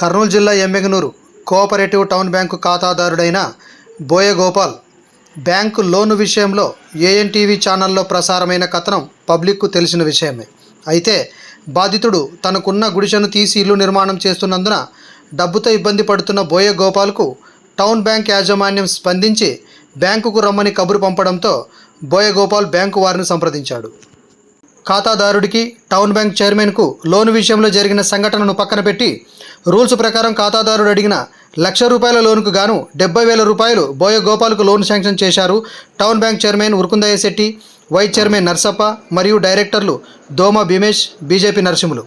కర్నూలు జిల్లా Yemmiganur cooperative town bank ఖాతాదారుడైన Boya Gopal bank loan విషయంలో ఏఎన్టీవీ ఛానల్లో ప్రసారమైన కథనం పబ్లిక్కు తెలిసిన విషయమే. అయితే బాధితుడు తనకున్న గుడిసెను తీసి ఇల్లు నిర్మాణం చేస్తున్నందున డబ్బుతో ఇబ్బంది పడుతున్న బోయ గోపాల్కు టౌన్ బ్యాంక్ యాజమాన్యం స్పందించి బ్యాంకుకు రమ్మని కబురు పంపడంతో బోయ గోపాల్ బ్యాంకు వారిని సంప్రదించాడు. ఖాతాదారుడికి టౌన్ బ్యాంక్ చైర్మన్కు లోను విషయంలో జరిగిన సంఘటనను పక్కన పెట్టి రూల్స్ ప్రకారం ఖాతాదారుడు అడిగిన లక్ష రూపాయల లోనుకు గాను డెబ్బై వేల రూపాయలు బోయ గోపాల్కు లోన్ శాంక్షన్ చేశారు. Town bank chairman Urukundayya Shetty vice chairman Narsappa మరియు డైరెక్టర్లు దోమ భీమేష్ బీజేపీ నరసింహులు.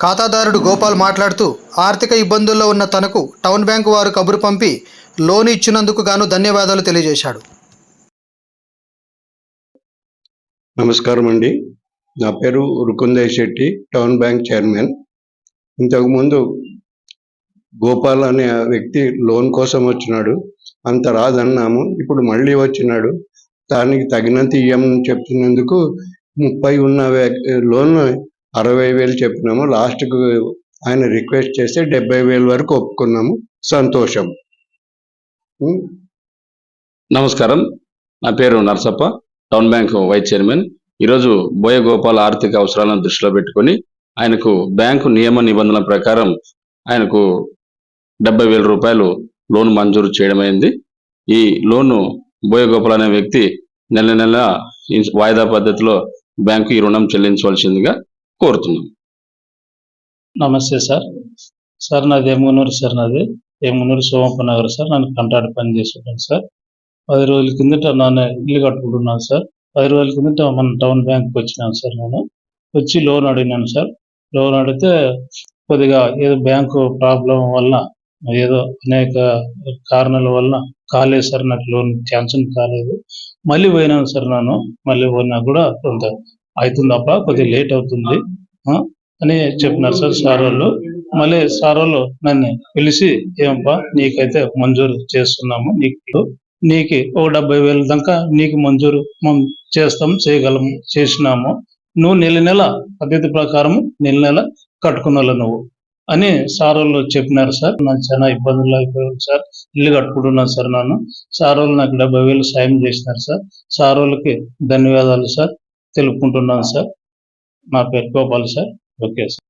ఖాతాదారుడు గోపాల్ మాట్లాడుతూ ఆర్థిక ఇబ్బందుల్లో ఉన్న తనకు టౌన్ బ్యాంకు వారు కబురు పంపి లోన్ ఇచ్చినందుకు గాను ధన్యవాదాలు తెలియజేశాడు. నమస్కారం అండి నా పేరు Rukundayya Shetty town bank chairman. ఇంతకుముందు గోపాల్ అనే వ్యక్తి లోన్ కోసం వచ్చినాడు అంత రాదన్నాము ఇప్పుడు మళ్ళీ వచ్చినాడు. దానికి తగినంత ఇయ్యమని చెప్తున్నందుకు ముప్పై ఉన్న లోన్ అరవై వేలు చెప్పినాము. లాస్ట్కు ఆయన రిక్వెస్ట్ చేస్తే డెబ్బై వేలు వరకు ఒప్పుకున్నాము. సంతోషం. నమస్కారం. నా పేరు Narsappa town bank vice chairman. ఈరోజు బోయ గోపాల్ ఆర్థిక అవసరాలను దృష్టిలో పెట్టుకొని ఆయనకు బ్యాంకు నియమ నిబంధనల ప్రకారం ఆయనకు డెబ్బై వేల రూపాయలు లోన్ మంజూరు చేయడమైంది. ఈ లోను బోయగోపాల్ అనే వ్యక్తి నెల నెల వాయిదా పద్ధతిలో బ్యాంకు ఈ రుణం చెల్లించవలసిందిగా కోరుతున్నాం. నమస్తే సార్. సార్ నాది ఎమ్మునూరు సార్ నాది. ఎమ్మునూరు సోమప్ప నగర్ సార్. నన్ను కంటాడు పని చేస్తున్నాను సార్. పది రోజుల కిందట నన్ను ఇల్లు కట్టుకుంటున్నాను సార్. పది రోజుల కిందట మన టౌన్ బ్యాంక్కి వచ్చినాను సార్ నేను. వచ్చి లోన్ అడిగినాను సార్. లోన్ అడిగితే కొద్దిగా ఏదో బ్యాంకు ప్రాబ్లం వల్ల ఏదో అనేక కారణాల వల్ల కాలేదు సార్ నాకు లోన్ క్యాన్సిల్ కాలేదు. మళ్ళీ పోయినాను సార్ నేను మళ్ళీ పోయినా కూడా కొంత అవుతుందప్ప కొద్దిగా లేట్ అవుతుంది. అని చెప్పినారు సార్ సార్ వాళ్ళు. మళ్ళీ సార్ వాళ్ళు నన్ను పిలిచి ఏమప్పా నీకైతే మంజూరు చేస్తున్నాము. నీకు నీకు ఒక డెబ్బై వేల దాకా నీకు మంజూరు మనం చేస్తాం చేయగలం చేసినాము. నువ్వు నెల నెల పద్ధతి ప్రకారం నెల నెల కట్టుకున్నావు నువ్వు అని సార్ వాళ్ళు చెప్పినారు సార్. నాకు చాలా ఇబ్బందులు అయిపోయాను సార్. ఇల్లు కట్టుకుంటున్నాను సార్ నన్ను. సార్ వాళ్ళు నాకు డెబ్బై వేలు సాయం చేసినారు సార్. సార్ వాళ్ళకి ధన్యవాదాలు సార్. తెలుపుకుంటున్నాను సార్. నా పేరు గోపాల్ సార్. Okay sir.